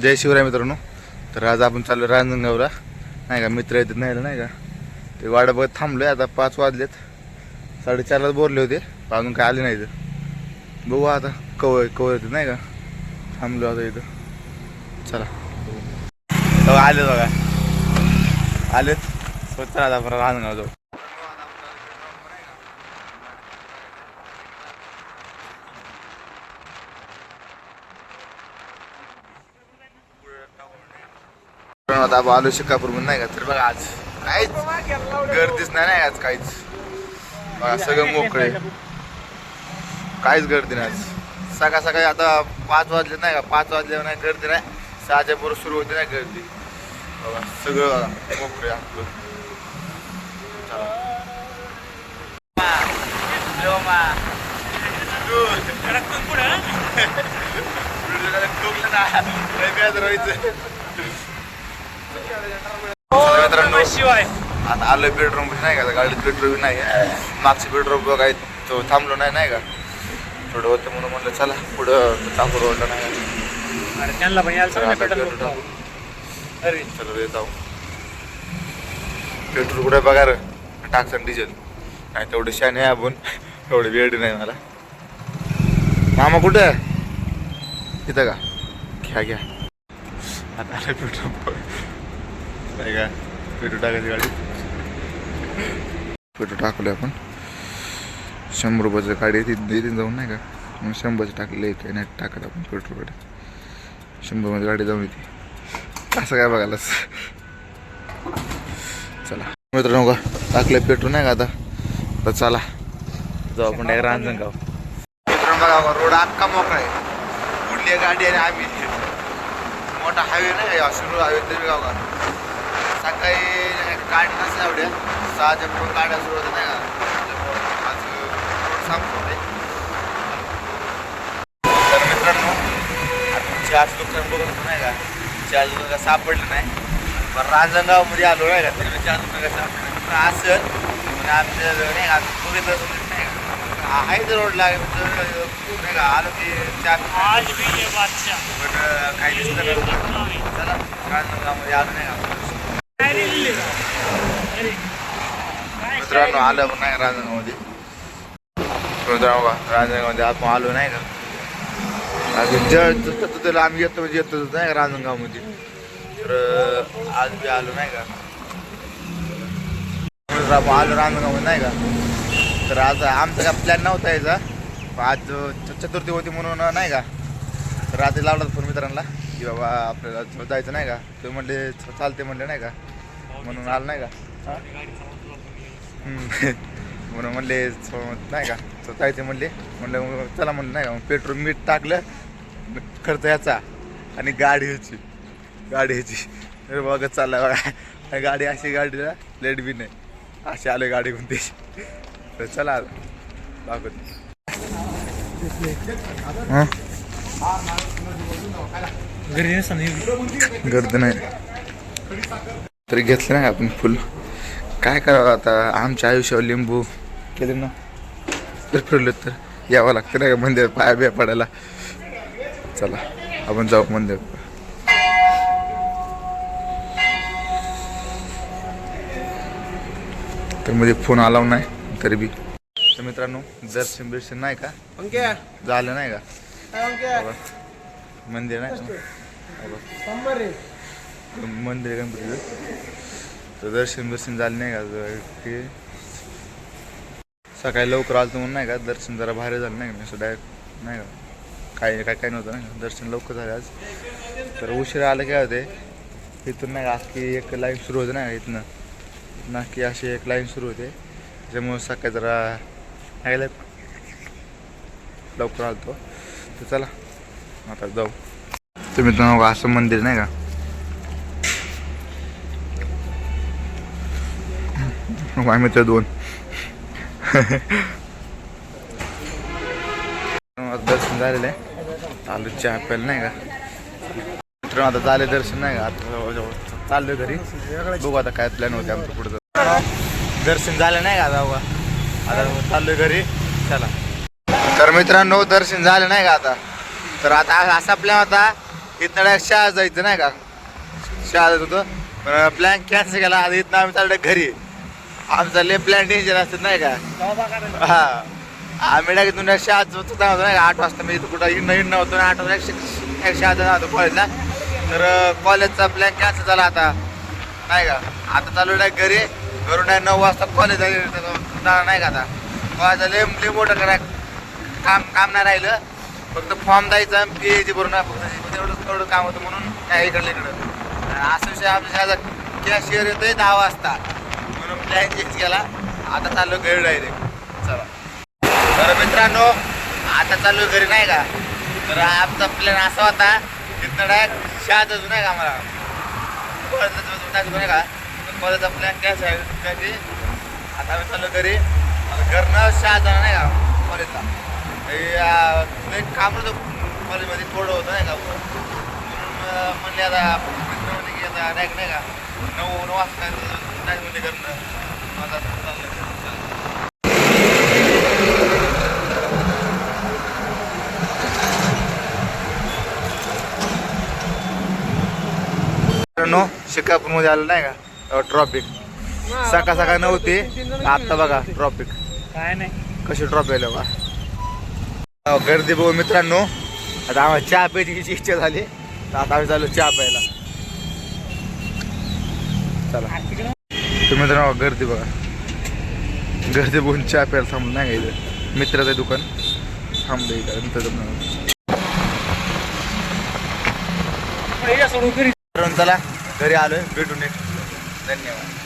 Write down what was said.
जय शिवराय मित्रांनो. तर आज आपण चाललो रांजणगावला. नाही का मित्र येतात नाही नाही का? ते वाडा बघत थांबलोय आता पाच वाजलेत. साडेचारलाच बोरले होते अजून काय आले नाही इथं बघू आता कवर कवर येतात नाही का? थांबलो आता इथं. चला. हो, आले बघा. आलेत. स्वतः आता आपण रांजणगाव जाऊ. पण आता आलो शिकापूरमध्ये नाही का तर बघा आज काहीच गर्दीच नाही नाही आज काहीच. बघा सगळं मोकळे. काहीच गर्दी नाही आज. सकाळ सकाळी आता पाच वाजले नाही का पाच वाजल्यावर नाही गर्दी नाही. सहाच्या बरोबर सुरू होते नाही गर्दी. बघा सगळं बघा, मोकळे आपलं मित्रांनो शिवाय. आता आलोय पेट्रोल नाही का? गाडीत पेट्रोल नाही मागचे पेट्रोल बघाय तो थांबलो नाही नाही का? थोडं होतं म्हणून म्हणलं चला पुढं टाकू रोडला नाही. त्यांना पण यायला पेट्रोल रे जाऊ. पेट्रोल कुठे बघा रे टाकसन डिझेल नाही तेवढं शाने आहे आपण. एवढं वेळ नाही मला. मामा कुठे इथं का? घ्या घ्या. आता आलं पेट्रोल नाही का पेट्रोल टाकायची गाडी. पेट्रोल टाकलं आपण. शंभर रुपयाचं गाडी येते येते जाऊन नाही का? मग शंभरचं टाकले एक नाही टाकत आपण पेट्रोल गाडी. शंभरमध्ये गाडी जाऊन येते. असं काय बघायलाच चला. मित्रांनो का टाकलं पेट्रोल नाही का आता? तर चला. जाऊ आपण डायरेक्ट रांजणगाव. मित्रांनो बघा रोड अख्खा मोकळा आहे. कुठली गाडी आणि आम्ही. मोठा हायवे नाही असं हायवे तरी गाव का सकाळी का गाडी नसल्या एवढ्या सहाच्या पुढे गाड्या सुरू होत्या नाही का आज आहे. तर मित्रांनो आपण चार दुकान बघत होतो नाही का? चार दुकान सापडलं नाही. पण रांजणगावमध्ये आलो नाही का? तरी मी चार दुकान सापडलं. पण असं पण आमच्या नाही का? बघितलं नाही का? आहे तर रोड लागेल नाही का? आलो की चार आज भी ये बादशाह. पण काही नाही. चला रांजणगावमध्ये आलो नाही का काय रे लिहिले का? अरे काय मित्रांनो आलं पण नाही रांजणगावमध्ये. मित्रांनो बघा, आपण आलो नाही का? अजून जसं तुझं आम्ही येतो म्हणजे येतो नाही का रांजणगावमध्ये? तर आज बी आलो नाही का? आपण आलो रांजणगावमध्ये नाही का? तर आज आमचा काय प्लॅन नव्हता यायचा. आज चतुर्थी होती म्हणून नाही का? तर रात्री लावला फोन मित्रांना की बाबा आपल्याला जायचं नाही का? ते म्हणले चालते म्हणले नाही का? म्हणून आलं नाही का. म्हणून म्हणले नाही का? च- जायचं म्हणले म्हणलं चला म्हणलं नाही का? मग पेट्रोल मीठ टाकलं खर्च याचा आणि गाडी ह्याची गाडी ह्याची अरे बघत चालला बघा. गाडी अशी गाडीला लेट बी नाही. अशी आले गाडी कोणती तर चला दाखवत गर्दी नाही. तरी घेतलं नाही आपण फुल. काय करावं आता? आमच्या आयुष्यावर लिंबू केले ना तर फिरलो तर. यावं लागतं नाही का मंदिर पाया बिया पडायला? चला आपण जाऊ मंदिर तर मध्ये फोन आला नाही तरी बी. तर मित्रांनो दर्शन बिर्शन नाही का? झालं नाही का. मंदिर नाही. मंदिर गणपतीचं. तर दर्शन दर्शन झालं नाही का की सकाळी लवकर आलं म्हणून नाही का? दर्शन जरा भारी झालं नाही का? मी सुद्धा नाही का? काही काय काय नव्हतं नाही दर्शन लवकर झालं आज. तर उशिरा आलं काय होते? इथून नाही का अख्खी एक लाईन सुरू होते नाही का इथनं? नक्की अशी एक लाईन सुरू होते. त्याच्यामुळे सकाळी जरा यायला लवकर आलतो. तर चला आता जाऊ. तर मित्रांनो असं मंदिर नाही का? माझ्या मित्र दोन आता दर्शन झालेलं आहे चालू चहा नाही का मित्र आता झाले दर्शन नाही का आता जवळजवळ चाललोय घरी बघू आता काय प्लॅन होते आमचं पुढचं दर्शन झालं नाही का आता बघा. आता चाललोय घरी चला तर मित्रांनो दर्शन झालं नाही का आता तर आता असा प्लॅन होता इथनं डायरेक्ट शाळा जायचं नाही का शाळा जात होतं पण प्लॅन कॅन्सल केला आता इथनं आम्ही चाललो घरी आमचा लेफ्ट लँड टेन्शन असतात नाही का? हा. आम्ही डायरेक्ट दोन एकशे आज होतो नाही का? आठ वाजता मी इथं कुठं नवीन नव्हतो आठ वाजता एकशे एकशे आज होतो कॉलेजला तर कॉलेजचा प्लॅन कॅन्सल झाला आता. नाही का? आता चालू डायरेक्ट घरी. घरून डायरेक्ट नऊ वाजता कॉलेज जाणार नाही का आता? कॉलेजला लय लय मोठं करा काम काम नाही राहिलं. फक्त फॉर्म द्यायचा पी एच भरून फक्त तेवढं तेवढं काम होतं म्हणून नाही इकडलं इकडं. असं विषय आमच्या शाळेचा कॅशियर येतोय दहा वाजता. प्लॅन चेंज केला. आता चाललो घरी डायरेक्ट चला. तर मित्रांनो आता चालू घरी नाही का? तर आमचा प्लॅन असा होता तिथनं डायरेक्ट शाळा अजून नाही का आम्हाला कॉलेजला नाही का? कॉलेजचा प्लॅन कॅन्सल आहे की आता आम्ही चाललो घरी. घरनं शाळा नाही का? कॉलेजला एक काम होतं कॉलेजमध्ये थोडं होतं नाही का? म्हणून म्हणले आता आता डायरेक्ट नाही का? नऊ नऊ वाजता डायरेक्ट चाललं मित्रांनो शिकापूरमध्ये आलं नाही का? ट्रॉफिक सकाळ सकाळ नव्हती आता बघा ट्रॉफिक काय नाही. कशी ट्रॉफी आलं बा गर्दी बघू मित्रांनो. आता आम्हाला चहा प्यायची इच्छा झाली. तर आता आम्ही चालू चहा प्यायला. चला. तुम्ही मित्रांनो गर्दी बघा. गर्दी बघून चहा प्यायला थांबलं नाही इथं? मित्राचं दुकान. थांबलं नंतर मित्रांनो, चला. घरी आलोय. भेटून धन्यवाद.